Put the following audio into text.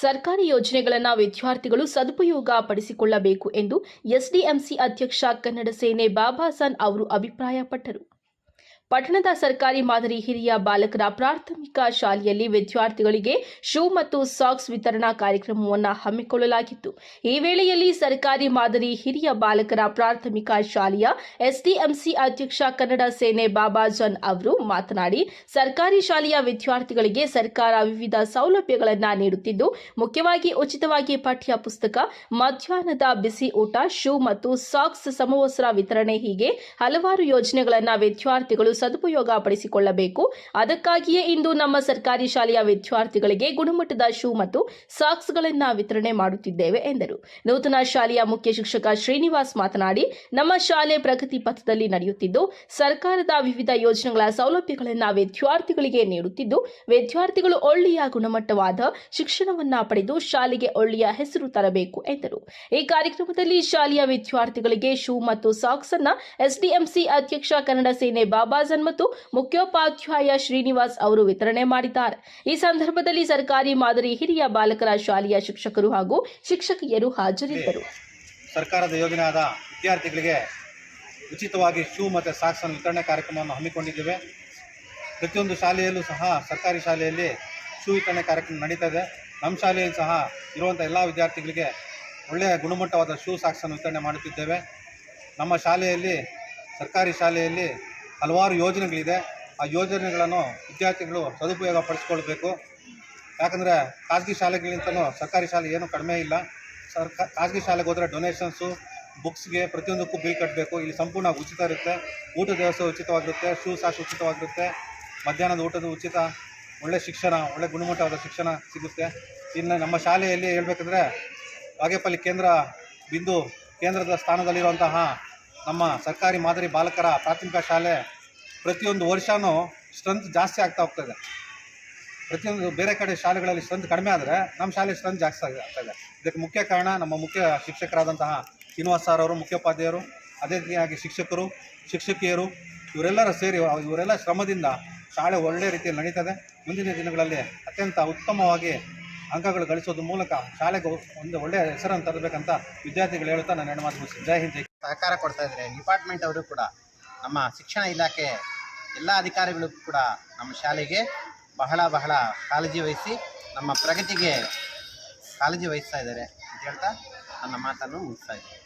ಸರ್ಕಾರಿ ಯೋಜನೆಗಳನ್ನು ವಿದ್ಯಾರ್ಥಿಗಳು ಸದುಪಯೋಗ ಪಡಿಸಿಕೊಳ್ಳಬೇಕು ಎಂದು ಎಸ್ಡಿಎಂಸಿ ಅಧ್ಯಕ್ಷ ಕನ್ನಡ ಸೇನೆ ಬಾಬಾಸಾನ್ ಅವರು ಅಭಿಪ್ರಾಯಪಟ್ಟರು. ಪಟ್ಟಣದ ಸರ್ಕಾರಿ ಮಾದರಿ ಹಿರಿಯ ಬಾಲಕರ ಪ್ರಾಥಮಿಕ ಶಾಲೆಯಲ್ಲಿ ವಿದ್ಯಾರ್ಥಿಗಳಿಗೆ ಶೂ ಮತ್ತು ಸಾಕ್ಸ್ ವಿತರಣಾ ಕಾರ್ಯಕ್ರಮವನ್ನು ಹಮ್ಮಿಕೊಳ್ಳಲಾಗಿತ್ತು. ಈ ವೇಳೆಯಲ್ಲಿ ಸರ್ಕಾರಿ ಮಾದರಿ ಹಿರಿಯ ಬಾಲಕರ ಪ್ರಾಥಮಿಕ ಶಾಲೆಯ ಎಸ್ಡಿಎಂಸಿ ಅಧ್ಯಕ್ಷ ಕನ್ನಡ ಸೇನೆ ಬಾಬಾ ಜನ್ ಅವರು ಮಾತನಾಡಿ, ಸರ್ಕಾರಿ ಶಾಲೆಯ ವಿದ್ಯಾರ್ಥಿಗಳಿಗೆ ಸರ್ಕಾರ ವಿವಿಧ ಸೌಲಭ್ಯಗಳನ್ನು ನೀಡುತ್ತಿದ್ದು, ಮುಖ್ಯವಾಗಿ ಉಚಿತವಾಗಿ ಪಠ್ಯ ಪುಸ್ತಕ, ಮಧ್ಯಾಹ್ನದ ಬಿಸಿ ಊಟ, ಶೂ ಮತ್ತು ಸಾಕ್ಸ್ ಸಮವಸ್ತ್ರ ವಿತರಣೆ ಹೀಗೆ ಹಲವಾರು ಯೋಜನೆಗಳನ್ನು ವಿದ್ಯಾರ್ಥಿಗಳು ಸದುಪಯೋಗ ಪಡಿಸಿಕೊಳ್ಳಬೇಕು. ಅದಕ್ಕಾಗಿಯೇ ಇಂದು ನಮ್ಮ ಸರ್ಕಾರಿ ಶಾಲೆಯ ವಿದ್ಯಾರ್ಥಿಗಳಿಗೆ ಗುಣಮಟ್ಟದ ಶೂ ಮತ್ತು ಸಾಕ್ಸ್ಗಳನ್ನು ವಿತರಣೆ ಮಾಡುತ್ತಿದ್ದೇವೆ, ಎಂದರು. ನೂತನ ಶಾಲೆಯ ಮುಖ್ಯ ಶಿಕ್ಷಕ ಶ್ರೀನಿವಾಸ್ ಮಾತನಾಡಿ, ನಮ್ಮ ಶಾಲೆ ಪ್ರಗತಿ ಪಥದಲ್ಲಿ ನಡೆಯುತ್ತಿದ್ದು, ಸರ್ಕಾರದ ವಿವಿಧ ಯೋಜನೆಗಳ ಸೌಲಭ್ಯಗಳನ್ನು ವಿದ್ಯಾರ್ಥಿಗಳಿಗೆ ನೀಡುತ್ತಿದ್ದು, ವಿದ್ಯಾರ್ಥಿಗಳು ಒಳ್ಳೆಯ ಗುಣಮಟ್ಟವಾದ ಶಿಕ್ಷಣವನ್ನ ಪಡೆದು ಶಾಲೆಗೆ ಒಳ್ಳೆಯ ಹೆಸರು ತರಬೇಕು, ಎಂದರು. ಈ ಕಾರ್ಯಕ್ರಮದಲ್ಲಿ ಶಾಲೆಯ ವಿದ್ಯಾರ್ಥಿಗಳಿಗೆ ಶೂ ಮತ್ತು ಸಾಕ್ಸ್ ಅನ್ನ ಎಸ್ಡಿಎಂಸಿ ಅಧ್ಯಕ್ಷ ಕನ್ನಡ ಸೇನೆ ಬಾಬಾಜನ್ ಮತ್ತು ಮುಖ್ಯೋಪಾಧ್ಯಾಯ ಶ್ರೀನಿವಾಸ್ ಅವರು ವಿತರಣೆ ಮಾಡಿದ್ದಾರೆ. ಈ ಸಂದರ್ಭದಲ್ಲಿ ಸರ್ಕಾರಿ ಮಾದರಿ ಹಿರಿಯ ಬಾಲಕರ ಶಾಲೆಯ ಶಿಕ್ಷಕರು ಹಾಗೂ ಶಿಕ್ಷಕಿಯರು ಹಾಜರಿದ್ದರು. ಸರ್ಕಾರದ ಯೋಜನೆಯಾದ ವಿದ್ಯಾರ್ಥಿಗಳಿಗೆ ಉಚಿತವಾಗಿ ಶೂ ಮತ್ತು ಸಾಕ್ಸ್ ವಿತರಣೆ ಕಾರ್ಯಕ್ರಮವನ್ನು ಹಮ್ಮಿಕೊಂಡಿದ್ದೇವೆ. ಪ್ರತಿಯೊಂದು ಶಾಲೆಯಲ್ಲೂ ಸಹ ಸರ್ಕಾರಿ ಶಾಲೆಯಲ್ಲಿ ಶೂ ವಿತರಣೆ ಕಾರ್ಯಕ್ರಮ ನಡೀತಾ ಇದೆ ನಮ್ಮ ಶಾಲೆಯಲ್ಲಿ ಸಹ ಇರುವಂಥ ಎಲ್ಲ ವಿದ್ಯಾರ್ಥಿಗಳಿಗೆ ಒಳ್ಳೆಯ ಗುಣಮಟ್ಟವಾದ ಶೂ ಸಾಕ್ಸನ್ನು ವಿತರಣೆ ಮಾಡುತ್ತಿದ್ದೇವೆ. ನಮ್ಮ ಶಾಲೆಯಲ್ಲಿ, ಸರ್ಕಾರಿ ಶಾಲೆಯಲ್ಲಿ ಹಲವಾರು ಯೋಜನೆಗಳಿದೆ. ಆ ಯೋಜನೆಗಳನ್ನು ವಿದ್ಯಾರ್ಥಿಗಳು ಸದುಪಯೋಗ ಪಡಿಸ್ಕೊಳ್ಬೇಕು. ಯಾಕಂದರೆ ಖಾಸಗಿ ಶಾಲೆಗಳಿಂತಲೂ ಸರ್ಕಾರಿ ಶಾಲೆ ಏನೂ ಕಡಿಮೆ ಇಲ್ಲ. ಸರ್ಕ, ಖಾಸಗಿ ಶಾಲೆಗೆ ಹೋದರೆ ಡೊನೇಷನ್ಸು ಬುಕ್ಸ್ಗೆ ಪ್ರತಿಯೊಂದಕ್ಕೂ ಬಿಲ್ ಕಟ್ಟಬೇಕು ಇಲ್ಲಿ ಸಂಪೂರ್ಣ ಉಚಿತ ಇರುತ್ತೆ. ಊಟದ ವ್ಯವಸ್ಥೆ ಉಚಿತವಾಗಿರುತ್ತೆ. Shoe socks ಉಚಿತವಾಗಿರುತ್ತೆ. ಮಧ್ಯಾಹ್ನದ ಊಟದ ಉಚಿತ, ಒಳ್ಳೆ ಶಿಕ್ಷಣ, ಒಳ್ಳೆ ಗುಣಮಟ್ಟವಾದ ಶಿಕ್ಷಣ ಸಿಗುತ್ತೆ. ಇನ್ನು ನಮ್ಮ ಶಾಲೆಯಲ್ಲಿ ಹೇಳ್ಬೇಕಂದ್ರೆ ಬಾಗೇಪಲ್ಲಿ ಕೇಂದ್ರ ಬಿಂದು ಕೇಂದ್ರದ ಸ್ಥಾನದಲ್ಲಿರುವಂತಹ ನಮ್ಮ ಸರ್ಕಾರಿ ಮಾದರಿ ಬಾಲಕರ ಪ್ರಾಥಮಿಕ ಶಾಲೆ ಪ್ರತಿಯೊಂದು ವರ್ಷವೂ ಸ್ಟ್ರೆಂತ್ ಜಾಸ್ತಿ ಆಗ್ತಾ ಹೋಗ್ತದೆ. ಪ್ರತಿಯೊಂದು ಬೇರೆ ಕಡೆ ಶಾಲೆಗಳಲ್ಲಿ ಸ್ಟ್ರೆಂತ್ ಕಡಿಮೆ ಆದರೆ ನಮ್ಮ ಶಾಲೆ ಸ್ಟ್ರೆಂತ್ ಜಾಸ್ತಿ ಆಗಿ- ಆಗ್ತಾ ಇದೆ ಇದಕ್ಕೆ ಮುಖ್ಯ ಕಾರಣ ನಮ್ಮ ಮುಖ್ಯ ಶಿಕ್ಷಕರಾದಂತಹ ಶ್ರೀನಿವಾಸ್ ಸರ್ ಅವರು, ಮುಖ್ಯೋಪಾಧ್ಯಾಯರು, ಅದೇ ರೀತಿಯಾಗಿ ಶಿಕ್ಷಕರು, ಶಿಕ್ಷಕಿಯರು, ಇವರೆಲ್ಲರ ಸೇರಿ ಇವರೆಲ್ಲ ಶ್ರಮದಿಂದ ಶಾಲೆ ಒಳ್ಳೆಯ ರೀತಿಯಲ್ಲಿ ನಡೀತದೆ. ಮುಂದಿನ ದಿನಗಳಲ್ಲಿ ಅತ್ಯಂತ ಉತ್ತಮವಾಗಿ ಅಂಕಗಳು ಗಳಿಸೋದ್ರ ಮೂಲಕ ಶಾಲೆಗೆ ಒಂದು ಒಳ್ಳೆಯ ಹೆಸರನ್ನು ತರಬೇಕಂತ ವಿದ್ಯಾರ್ಥಿಗಳು ಹೇಳುತ್ತಾ ನಾನು ಹೆಣ್ಣು ಮಾತು. ಜೈ ಹಿಂದ್ ಸಹಕಾರ ಕೊಡ್ತಾ ಇದ್ದಾರೆ. ಡಿಪಾರ್ಟ್ಮೆಂಟ್ ಅವರು ಕೂಡ ನಮ್ಮ ಶಿಕ್ಷಣ ಇಲಾಖೆ ಎಲ್ಲ ಅಧಿಕಾರಿಗಳು ಕೂಡ ನಮ್ಮ ಶಾಲೆಗೆ ಬಹಳ ಬಹಳ ಕಾಳಜಿ ವಹಿಸಿ ನಮ್ಮ ಪ್ರಗತಿಗೆ ಕಾಳಜಿ ವಹಿಸ್ತಾ ಇದ್ದಾರೆ ಅಂತ ಹೇಳ್ತಾ ನನ್ನ ಮಾತನ್ನು ಮುಗಿಸ್ತಾ ಇದ್ದೀನಿ.